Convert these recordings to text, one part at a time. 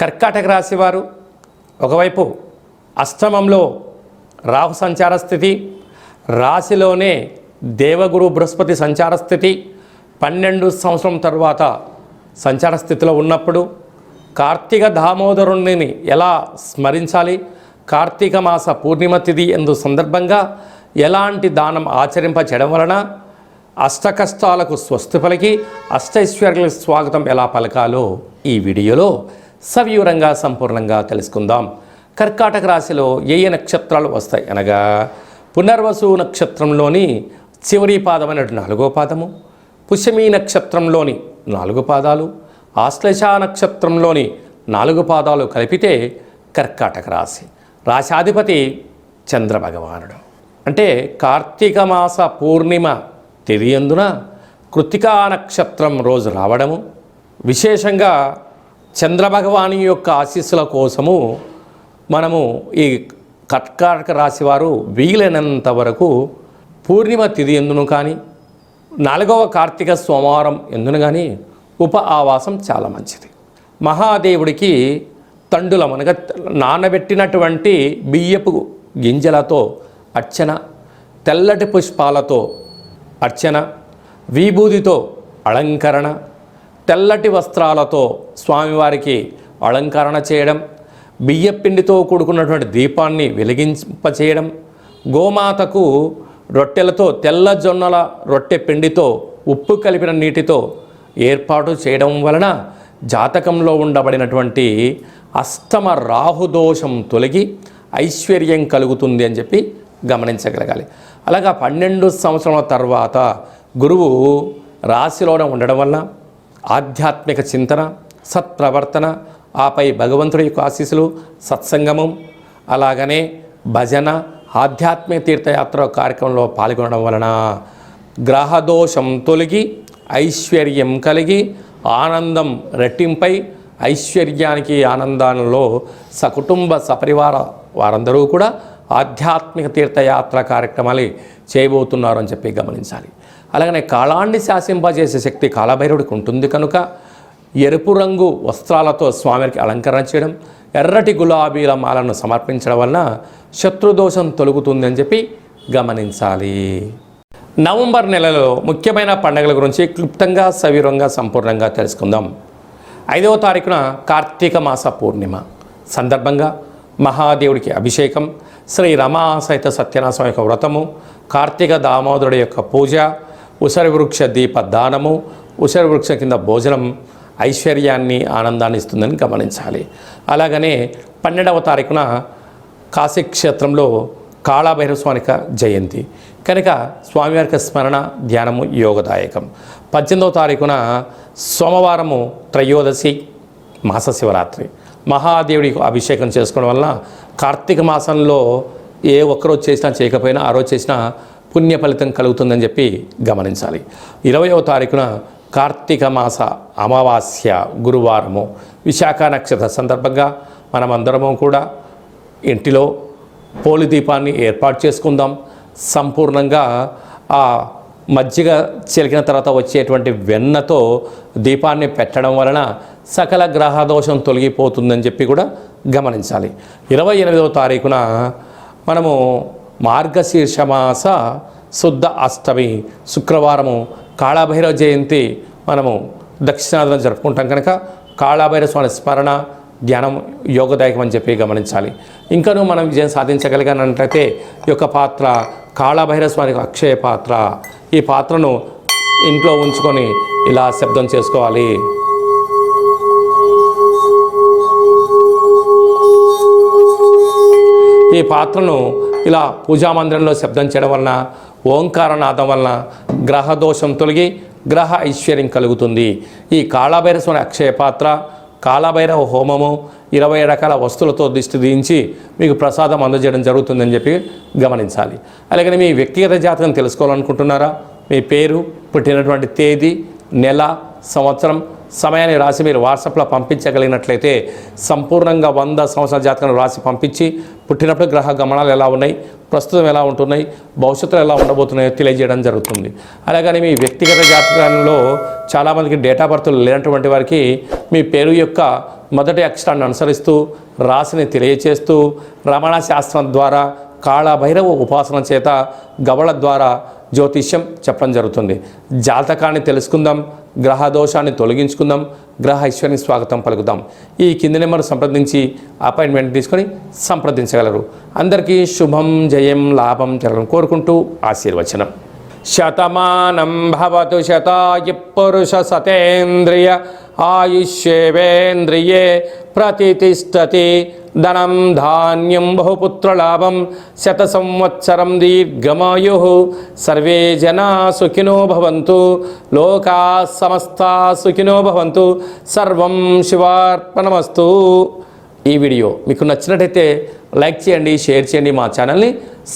కర్కాటక రాశివారు ఒకవైపు అష్టమంలో రాహు సంచార స్థితి రాశిలోనే దేవగురు బృహస్పతి సంచార స్థితి పన్నెండు సంవత్సరం తర్వాత సంచార స్థితిలో ఉన్నప్పుడు కార్తీక దామోదరుణ్ణిని ఎలా స్మరించాలి కార్తీక మాస పూర్ణిమ తిథి ఎందు సందర్భంగా ఎలాంటి దానం ఆచరింపచేయడం వలన అష్టకష్టాలకు స్వస్తి పలికి అష్టైశ్వర్యులకు స్వాగతం ఎలా పలకాలో ఈ వీడియోలో సవివరంగా సంపూర్ణంగా తెలుసుకుందాం. కర్కాటక రాశిలో ఏ ఏ నక్షత్రాలు వస్తాయి? అనగా పునర్వసు నక్షత్రంలోని చివరి పాదమైనటువంటి నాలుగో పాదము పుష్యమి నక్షత్రంలోని నాలుగు పాదాలు ఆశ్లేష నక్షత్రంలోని నాలుగు పాదాలు కలిపితే కర్కాటక రాశి. రాశాధిపతి చంద్రభగవానుడు. అంటే కార్తీక మాస పూర్ణిమ తెలియందున కృతికా నక్షత్రం రోజు రావడము విశేషంగా చంద్రభగవాని యొక్క ఆశీస్సుల కోసము మనము ఈ కర్కాటక రాశివారు వీలైనంత వరకు పూర్ణిమ తిథి ఎందును కానీ నాలుగవ కార్తీక సోమవారం ఎందును కానీ ఉప ఆవాసం చాలా మంచిది. మహాదేవుడికి తండులం అనగా నానబెట్టినటువంటి బియ్యపు గింజలతో అర్చన తెల్లటి పుష్పాలతో అర్చన విభూదితో అలంకరణ తెల్లటి వస్త్రాలతో స్వామివారికి అలంకరణ చేయడం బియ్యపిండితో కూడుకున్నటువంటి దీపాన్ని వెలిగింపచేయడం గోమాతకు రొట్టెలతో తెల్ల జొన్నల రొట్టె పిండితో ఉప్పు కలిపిన నీటితో ఏర్పాటు చేయడం వలన జాతకంలో ఉండబడినటువంటి అష్టమ రాహుదోషం తొలగి ఐశ్వర్యం కలుగుతుంది అని చెప్పి గమనించగలగాలి. అలాగా పన్నెండు సంవత్సరాల తర్వాత గురువు రాశిలోనే ఉండడం వల్ల ఆధ్యాత్మిక చింతన సత్ప్రవర్తన ఆపై భగవంతుడి యొక్క ఆశీస్సులు సత్సంగమం అలాగనే భజన ఆధ్యాత్మిక తీర్థయాత్ర కార్యక్రమంలో పాల్గొనడం వలన గ్రహదోషం తొలగి ఐశ్వర్యం కలిగి ఆనందం రెట్టింపై ఐశ్వర్యానికి ఆనందంలో సకుటుంబ సపరివార వారందరూ కూడా ఆధ్యాత్మిక తీర్థయాత్ర కార్యక్రమాలు చేయబోతున్నారు అని చెప్పి గమనించాలి. అలాగనే కాలాన్ని శాసింపజేసే శక్తి కాలభైరవుడికి ఉంటుంది కనుక ఎరుపు రంగు వస్త్రాలతో స్వామికి అలంకరణ చేయడం ఎర్రటి గులాబీల మాలను సమర్పించడం వలన శత్రుదోషం తొలుగుతుంది అని చెప్పి గమనించాలి. నవంబర్ నెలలో ముఖ్యమైన పండుగల గురించి క్లుప్తంగా సవీరంగా సంపూర్ణంగా తెలుసుకుందాం. ఐదవ తారీఖున కార్తీక మాస పూర్ణిమ. సందర్భంగా మహాదేవుడికి అభిషేకం శ్రీ రమా సహిత సత్యనాశం యొక్క వ్రతము కార్తీక దామోదరుడి యొక్క పూజ వృక్ష దీప దానము ఉసరి వృక్ష కింద భోజనం ఐశ్వర్యాన్ని ఆనందాన్ని ఇస్తుందని గమనించాలి. అలాగనే పన్నెండవ తారీఖున కాశీక్షేత్రంలో కాళభైరవ స్వామిక జయంతి. కనుక స్వామివారికి స్మరణ ధ్యానము యోగదాయకం. పద్దెనిమిదవ తారీఖున సోమవారము త్రయోదశి మాస శివరాత్రి. మహాదేవుడికి అభిషేకం చేసుకోవడం వలన కార్తీక మాసంలో ఏ ఒక్కరోజు చేసినా చేయకపోయినా ఆ రోజు చేసినా పుణ్య ఫలితం కలుగుతుందని చెప్పి గమనించాలి. ఇరవయవ తారీఖున కార్తీక మాస అమావాస్య గురువారము విశాఖ నక్షత్ర సందర్భంగా మనమందరము కూడా ఇంటిలో పోలి దీపాన్ని ఏర్పాటు చేసుకుందాం. సంపూర్ణంగా ఆ మజ్జిగ చిలికిన తర్వాత వచ్చేటువంటి వెన్నతో దీపాన్ని పెట్టడం వలన సకల గ్రహదోషం తొలగిపోతుందని చెప్పి కూడా గమనించాలి. ఇరవై ఎనిమిదవ తారీఖున మనము మార్గశీర్షమాస శుద్ధ అష్టమి శుక్రవారము కాళభైరవ జయంతి మనము దక్షిణాదిన జరుపుకుంటాం కనుక కాళభైరవ స్వామి స్మరణ ధ్యానం యోగదాయకం అని చెప్పి గమనించాలి. ఇంకనూ మనం విజయం సాధించగలిగానంటే ఈ యొక్క పాత్ర కాళభైరవ స్వామి అక్షయ పాత్ర. ఈ పాత్రను ఇంట్లో ఉంచుకొని ఇలా శబ్దం చేసుకోవాలి. ఈ పాత్రను ఇలా పూజా మందిరంలో శబ్దం చేయడం వలన ఓంకారనాథం వలన గ్రహ దోషం తొలగి గ్రహ ఐశ్వర్యం కలుగుతుంది. ఈ కాళభైరస్వామి అక్షయ పాత్ర కాళభైరవ హోమము ఇరవై రకాల వస్తువులతో దిష్టి దించి మీకు ప్రసాదం అందజేయడం జరుగుతుందని చెప్పి గమనించాలి. అలాగే మీ వ్యక్తిగత జాతకం తెలుసుకోవాలనుకుంటున్నారా? మీ పేరు పుట్టినటువంటి తేదీ నెల సంవత్సరం సమయాన్ని రాసి మీరు వాట్సాప్లో పంపించగలిగినట్లయితే సంపూర్ణంగా వంద సంవత్సరాల జాతకాన్ని రాసి పంపించి పుట్టినప్పుడు గ్రహ గమనాలు ఎలా ఉన్నాయి ప్రస్తుతం ఎలా ఉంటున్నాయి భవిష్యత్తులో ఎలా ఉండబోతున్నాయో తెలియజేయడం జరుగుతుంది. అలాగని మీ వ్యక్తిగత జాతకంలో చాలామందికి డేటా బర్త్ లేనటువంటి వారికి మీ పేరు యొక్క మొదటి అక్షరాన్ని అనుసరిస్తూ రాశిని తెలియచేస్తూ రమణ శాస్త్రం ద్వారా కాళభైరవ ఉపాసన చేత గవళ ద్వారా జ్యోతిష్యం చెప్పడం జరుగుతుంది. జాతకాన్ని తెలుసుకుందాం గ్రహ దోషాన్ని తొలగించుకుందాం గ్రహ ఐశ్వర్యానికి స్వాగతం పలుకుదాం. ఈ కింది నెంబర్ సంప్రదించి అపాయింట్మెంట్ తీసుకొని సంప్రదించగలరు. అందరికీ శుభం జయం లాభం జరగడం కోరుకుంటూ ఆశీర్వచనం. శతమానం భవతు శతాయు పురుష సతేంద్రియ ఆయుష్యేవేంద్రియే ప్రతిష్టతి ధనం ధాన్యం బహుపుత్రలాభం శత సంవత్సరం దీర్ఘమాయు సర్వే జనా సుఖినో భవంతు లోకా సమస్త సుఖినో భవంతు సర్వం శివార్పణమస్తు ఈ వీడియో మీకు నచ్చినట్టయితే లైక్ చేయండి షేర్ చేయండి మా ఛానల్ని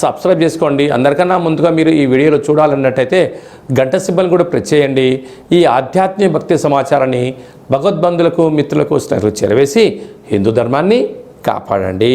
సబ్స్క్రైబ్ చేసుకోండి. అందరికన్నా ముందుగా మీరు ఈ వీడియోలో చూడాలన్నట్టయితే గంట సిబ్బల్ని కూడా ప్రెస్ చేయండి. ఈ ఆధ్యాత్మిక భక్తి సమాచారాన్ని భగవద్బంధులకు మిత్రులకు స్నేహితులు చేరవేసి హిందూ ధర్మాన్ని కాపాడండి.